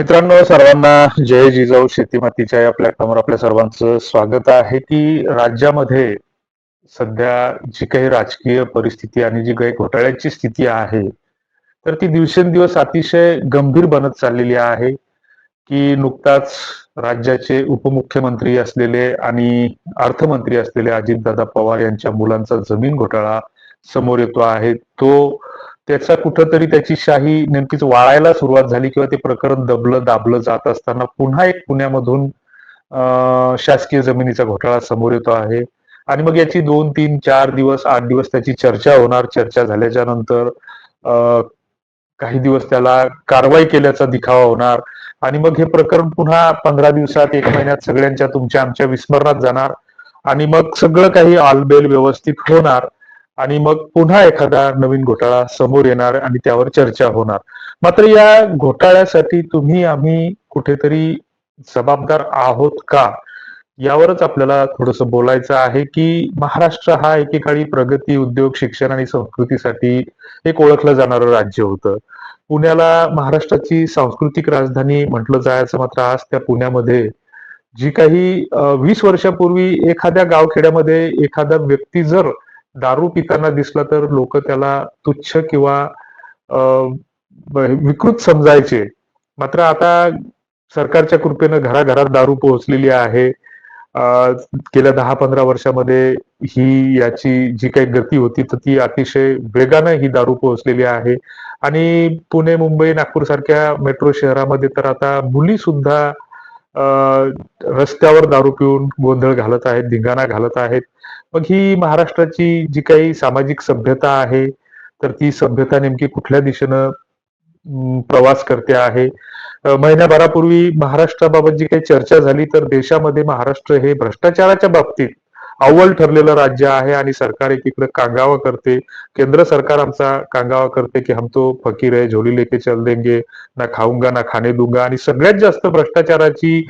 मित्रांनो सर्वांना जय जिजाऊ शेती मातीच्या या प्लॅटफॉर्मवर आपल्या सर्वांचं स्वागत आहे की राज्यामध्ये सध्या जी काही राजकीय परिस्थिती आणि जी काही घोटाळ्याची स्थिती आहे तर ती दिवसेंदिवस अतिशय गंभीर बनत चाललेली आहे की नुकताच राज्याचे उपमुख्यमंत्री असलेले आणि अर्थमंत्री असलेले अजितदादा पवार यांच्या मुलांचा जमीन घोटाळा समोर येतो आहे. तो त्याचा कुठंतरी त्याची शाही नेमकीच वाळायला सुरुवात झाली किंवा ते प्रकरण दबलं दाबलं जात असताना पुन्हा एक पुण्यामधून शासकीय जमिनीचा घोटाळा समोर येतो आहे. आणि मग याची दोन तीन चार दिवस आठ दिवस त्याची चर्चा होणार. चर्चा झाल्याच्यानंतर काही दिवस त्याला कारवाई केल्याचा दिखावा होणार. आणि मग हे प्रकरण पुन्हा पंधरा दिवसात एक महिन्यात सगळ्यांच्या तुमच्या आमच्या विस्मरणात जाणार. आणि मग सगळं काही आलबेल व्यवस्थित होणार. आणि मग पुन्हा एखादा नवीन घोटाळा समोर येणार आणि त्यावर चर्चा होणार. मात्र या घोटाळ्यासाठी तुम्ही आम्ही कुठेतरी जबाबदार आहोत का? यावरच आपल्याला थोडस बोलायचं आहे की महाराष्ट्र हा एकेकाळी प्रगती उद्योग शिक्षण आणि संस्कृतीसाठी एक ओळखलं जाणारं राज्य होतं. पुण्याला महाराष्ट्राची सांस्कृतिक राजधानी म्हटलं जायचं मात्र आज त्या पुण्यामध्ये जी काही वीस वर्षापूर्वी एखाद्या गावखेड्यामध्ये एखादा व्यक्ती जर दारू पिताना दिसला तर लोक त्याला तुच्छ किंवा विकृत समजायचे. मात्र आता सरकारच्या कृपेनं घराघरात दारू पोहोचलेली आहे. गेल्या दहा पंधरा वर्षामध्ये ही याची जी काही गती होती तर ती अतिशय वेगानं ही दारू पोहोचलेली आहे. आणि पुणे मुंबई नागपूर सारख्या मेट्रो शहरामध्ये तर आता मुली सुद्धा रस्त्यावर दारू पिऊन गोंधळ घालत आहेत धिंगाणा घालत आहेत. मग ही महाराष्ट्राची जी काही सामाजिक सभ्यता आहे तर ती सभ्यता नेमकी कुठल्या दिशेनं प्रवास करते आहे? महिन्याभरापूर्वी महाराष्ट्राबाबत जी काही चर्चा झाली तर देशामध्ये महाराष्ट्र हे भ्रष्टाचाराच्या बाबतीत अव्वल ठरलेलं राज्य आहे आणि सरकार एकीकडे कांगावा करते. केंद्र सरकार आमचा कांगावा करते की हम तो फकीर आहे झोली लेके चल देंगे ना खाऊंगा ना खाणे दुंगा. आणि सगळ्यात जास्त भ्रष्टाचाराची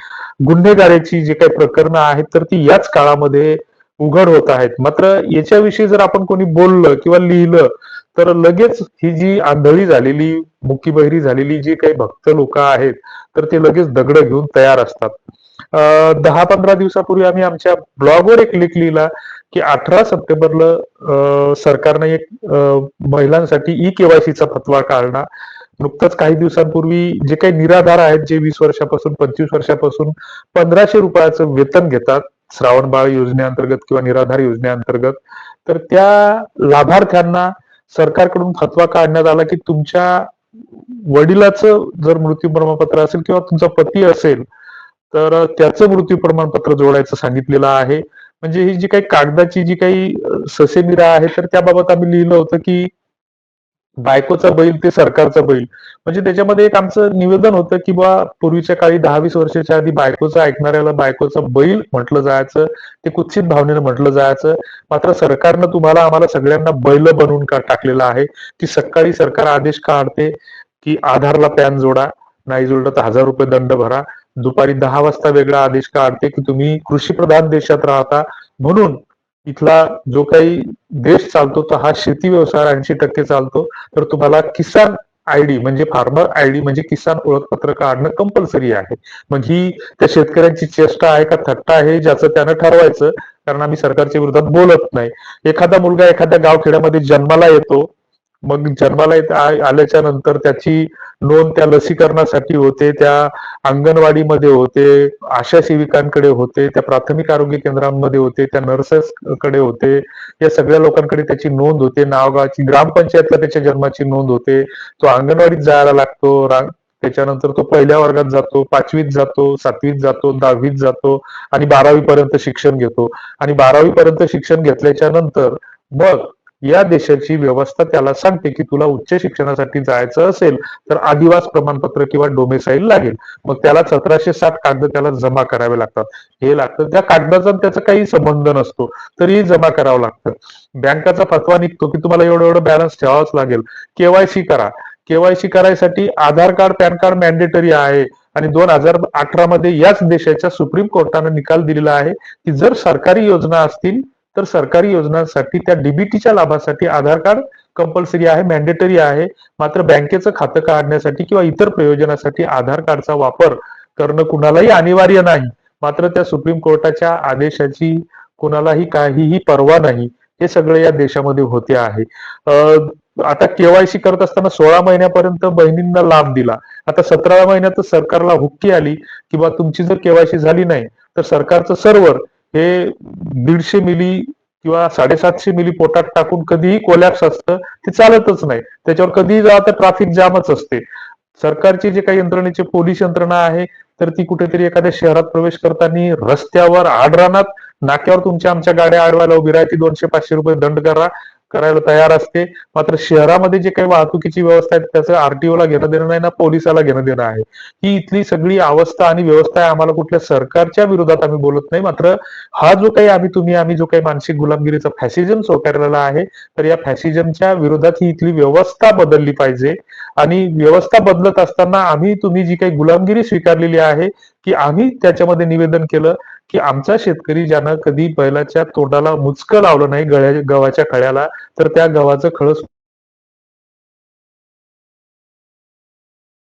गुन्हेगारीची जी काही प्रकरणं आहेत तर ती याच काळामध्ये उघड होत आहेत. मात्र याच्याविषयी जर आपण कोणी बोललं किंवा लिहिलं तर लगेच ही जी आंधळी झालेली मुकी बहिरी झालेली जी काही भक्त लोक आहेत तर ते लगेच दगड घेऊन तयार असतात. दहा पंधरा दिवसापूर्वी आम्ही आमच्या ब्लॉगवर एक लेख लिहिला की अठरा सप्टेंबरला सरकारने एक महिलांसाठी ई केवायसीचा फतवा काढला. नुकतंच काही दिवसांपूर्वी जे काही निराधार आहेत जे वीस वर्षापासून पंचवीस वर्षापासून पंधराशे रुपयाचं वेतन घेतात श्रावण बाळ योजनेअंतर्गत किंवा निराधार योजनेअंतर्गत तर त्या लाभार्थ्यांना सरकारकडून फतवा काढण्यात आला की तुमच्या वडिलाचं जर मृत्यू प्रमाणपत्र असेल किंवा तुमचा पती असेल तर त्याचं मृत्यू प्रमाणपत्र जोडायचं सांगितलेलं आहे. म्हणजे ही जी काही कागदाची जी काही ससेमिरा आहे तर त्याबाबत आम्ही लिहिलं होतं की बायकोचा बैल ते सरकारचा बैल. म्हणजे त्याच्यामध्ये एक आमचं निवेदन होतं की बा पूर्वीच्या काळी दहा वीस वर्षाच्या आधी बायकोचा ऐकणाऱ्याला बायकोचा बैल म्हटलं जायचं ते कुत्सित भावनेनं म्हटलं जायचं. मात्र सरकारनं तुम्हाला आम्हाला सगळ्यांना बैल बनवून का टाकलेलं आहे? की सकाळी सरकार आदेश काढते की आधारला पॅन जोडा. नाही जुळलं तर हजार रुपये दंड भरा. दुपारी दहा वाजता वेगळा आदेश काढते की तुम्ही कृषी प्रधान देशात राहता. म्हणून इथला जो काही देश चालतो तो हा शेती व्यवसाय ऐंशी टक्के चालतो. तर तुम्हाला किसान आयडी म्हणजे फार्मर आयडी म्हणजे किसान ओळखपत्र काढणं कंपल्सरी आहे. मग ही त्या शेतकऱ्यांची चेष्टा आहे का थट्टा आहे ज्याचं त्यानं ठरवायचं कारण आम्ही सरकारच्या विरोधात बोलत नाही. एखादा मुलगा एखाद्या गावखेड्यामध्ये जन्माला येतो मग जन्माला येत आल्याच्यानंतर त्याची नोंद त्या लसीकरणासाठी होते त्या अंगणवाडीमध्ये होते आशा सेविकांकडे होते त्या प्राथमिक आरोग्य केंद्रांमध्ये होते त्या नर्सेस कडे होते या सगळ्या लोकांकडे त्याची नोंद होते. नावगावची ग्रामपंचायतला त्याच्या जन्माची नोंद होते. तो अंगणवाडीत जायला लागतो त्याच्यानंतर तो पहिल्या वर्गात जातो पाचवीत जातो सातवीत जातो दहावीत जातो आणि बारावी पर्यंत शिक्षण घेतो. आणि बारावी पर्यंत शिक्षण घेतल्याच्या नंतर मग या देशाची व्यवस्था त्याला सांगते की तुला उच्च शिक्षणासाठी जायचं असेल तर आदिवास प्रमाणपत्र किंवा डोमेसाईल लागेल. मग त्याला सतराशे साठ कागद त्याला जमा करावे लागतात. हे लागतं. त्या कागदाचा त्याचा काही संबंध नसतो. तरीही जमा करावं लागतं. बँकाचा फतवा निघतो की तुम्हाला एवढं एवढं बॅलन्स ठेवावाच लागेल. केवायसी करा. केवायसी करायसाठी Aadhaar card pan card mandatory आहे. आणि दोन हजार अठरा मध्ये याच देशाच्या सुप्रीम कोर्टाने निकाल दिलेला आहे की जर सरकारी योजना असतील तर सरकारी योजनांसाठी त्या डीबीटीच्या लाभासाठी आधार कार्ड कंपल्सरी आहे मॅन्डेटरी आहे. मात्र बँकेचं खातं काढण्यासाठी किंवा इतर प्रयोजनासाठी आधार कार्डचा वापर करणं कुणालाही अनिवार्य नाही. मात्र त्या सुप्रीम कोर्टाच्या आदेशाची कुणालाही काहीही पर्वा नाही. हे सगळे या देशामध्ये होते आहे. आता केवायसी करत असताना सोळा महिन्यापर्यंत बहिणींना लाभ दिला. आता सतराव्या महिन्यात सरकारला हुक्की आली किंवा तुमची जर केवायसी झाली नाही तर सरकारचं सर्व्हर हे दीडशे मिली किंवा साडेसातशे मिली पोटात टाकून कधीही कोलॅप्स असतं ते चालतच नाही. त्याच्यावर कधीही जा तर जामच असते. सरकारची जे काही यंत्रणेची पोलीस यंत्रणा आहे तर ती कुठेतरी एखाद्या शहरात प्रवेश करताना रस्त्यावर आडरानात नाक्यावर तुमच्या आमच्या गाड्या आडवायला उभी राहते दोनशे पाचशे रुपये दंड करा. करायला तयार असते. मात्र शहरामध्ये जे काही वाहतुकीची व्यवस्था आहे त्याचं आरटीओला घेणं देणं नाही ना पोलिसाला घेणं देणं आहे. ही इथली सगळी अवस्था आणि व्यवस्था आहे आम्हाला कुठल्या सरकारच्या विरोधात आम्ही बोलत नाही. मात्र हा जो काही आम्ही तुम्ही आम्ही जो काही मानसिक गुलामगिरीचा फॅसिजम स्वीकारलेला आहे तर या फॅसिजमच्या विरोधात ही इथली व्यवस्था बदलली पाहिजे. आणि व्यवस्था बदलत असताना आम्ही तुम्ही जी काही गुलामगिरी स्वीकारलेली आहे की आम्ही त्याच्यामध्ये निवेदन केलं की आमचा शेतकरी ज्यानं कधी बैलाच्या तोंडाला मुचकं लावलं नाही गळ्या गव्हाच्या खळ्याला तर त्या गव्हाचं खळस